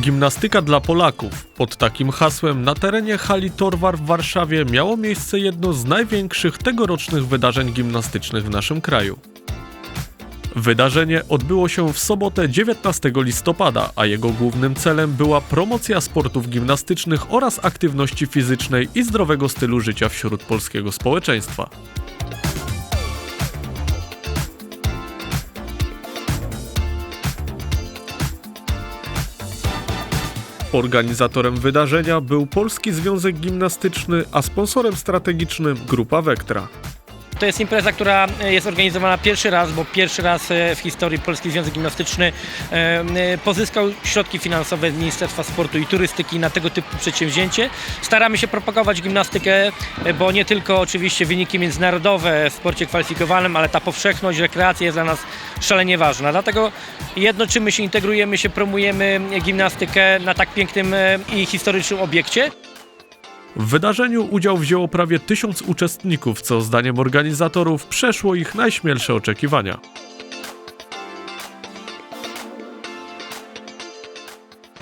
Gimnastyka dla Polaków. Pod takim hasłem na terenie hali Torwar w Warszawie miało miejsce jedno z największych tegorocznych wydarzeń gimnastycznych w naszym kraju. Wydarzenie odbyło się w sobotę 19 listopada, a jego głównym celem była promocja sportów gimnastycznych oraz aktywności fizycznej i zdrowego stylu życia wśród polskiego społeczeństwa. Organizatorem wydarzenia był Polski Związek Gimnastyczny, a sponsorem strategicznym Grupa Vectra. To jest impreza, która e, jest organizowana pierwszy raz, bo pierwszy raz e, w historii Polski Związek Gimnastyczny e, pozyskał środki finansowe z Ministerstwa Sportu i Turystyki na tego typu przedsięwzięcie. Staramy się propagować gimnastykę, bo nie tylko oczywiście wyniki międzynarodowe w sporcie kwalifikowanym, ale ta powszechność, rekreacja jest dla nas szalenie ważna. Dlatego jednoczymy się, integrujemy się, promujemy gimnastykę na tak pięknym i historycznym obiekcie. W wydarzeniu udział wzięło prawie tysiąc uczestników, co zdaniem organizatorów przeszło ich najśmielsze oczekiwania.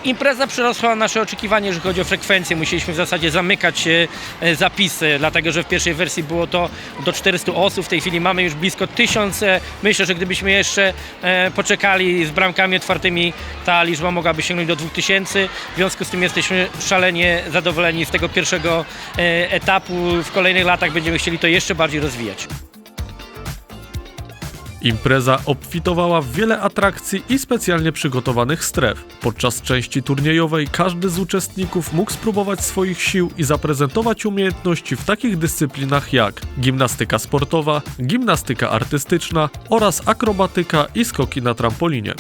Impreza przerosła nasze oczekiwanie, jeżeli chodzi o frekwencję. Musieliśmy w zasadzie zamykać e, e, zapisy, dlatego że w pierwszej wersji było to do 400 osób. W tej chwili mamy już blisko 1000. E, Myślę, że gdybyśmy jeszcze e, poczekali z bramkami otwartymi, ta liczba mogłaby sięgnąć do 2000. W związku z tym jesteśmy szalenie zadowoleni z tego pierwszego etapu. W kolejnych latach będziemy chcieli to jeszcze bardziej rozwijać. Impreza obfitowała w wiele atrakcji i specjalnie przygotowanych stref. Podczas części turniejowej każdy z uczestników mógł spróbować swoich sił i zaprezentować umiejętności w takich dyscyplinach jak gimnastyka sportowa, gimnastyka artystyczna oraz akrobatyka i skoki na trampolinie.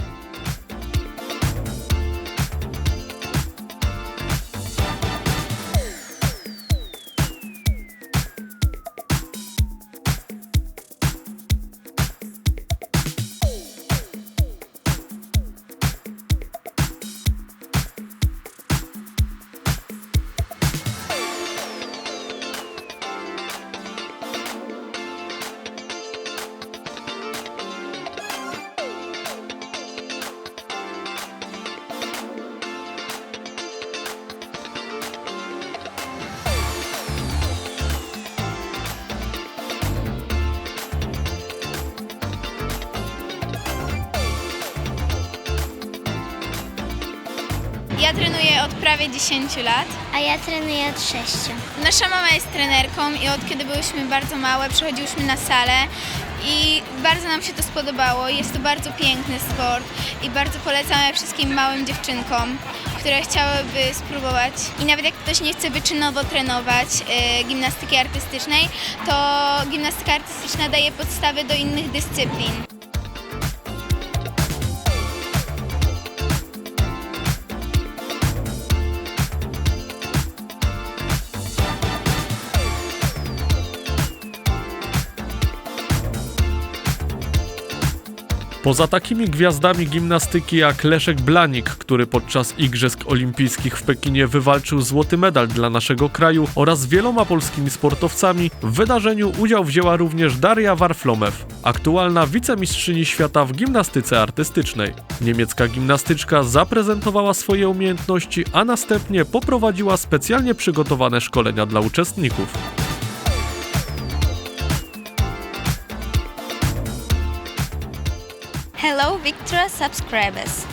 Ja trenuję od prawie 10 lat. A ja trenuję od 6. Nasza mama jest trenerką i od kiedy byłyśmy bardzo małe, przychodziłyśmy na salę i bardzo nam się to spodobało. Jest to bardzo piękny sport i bardzo polecamy wszystkim małym dziewczynkom, które chciałyby spróbować. I nawet jak ktoś nie chce wyczynowo trenować e, gimnastyki artystycznej, to gimnastyka artystyczna daje podstawy do innych dyscyplin. Poza takimi gwiazdami gimnastyki jak Leszek Blanik, który podczas Igrzysk Olimpijskich w Pekinie wywalczył złoty medal dla naszego kraju oraz wieloma polskimi sportowcami, w wydarzeniu udział wzięła również Daria Warflomew, aktualna wicemistrzyni świata w gimnastyce artystycznej. Niemiecka gimnastyczka zaprezentowała swoje umiejętności, a następnie poprowadziła specjalnie przygotowane szkolenia dla uczestników. Victra subscribers.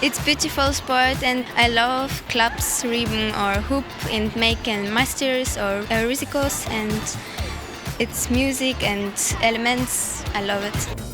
It's beautiful sport and I love clubs, ribbon or hoop and making masters or musicals and it's music and elements. I love it.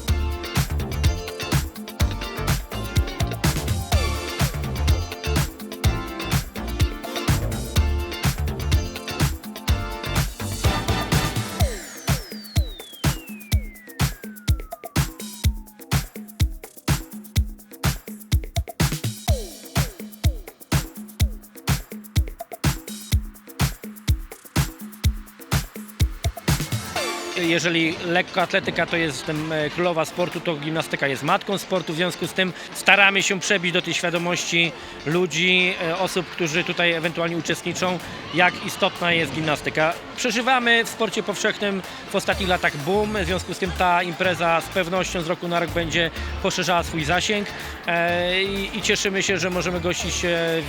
jeżeli lekkoatletyka to jest tym e, królowa sportu, to gimnastyka jest matką sportu. W związku z tym staramy się przebić do tej świadomości ludzi, e, osób, którzy tutaj ewentualnie uczestniczą, jak istotna jest gimnastyka. Przeżywamy w sporcie powszechnym w ostatnich latach boom, w związku z tym ta impreza z pewnością z roku na rok będzie poszerzała swój zasięg e, i cieszymy się, że możemy gościć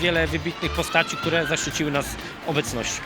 wiele wybitnych postaci, które zaszczyciły nas obecnością.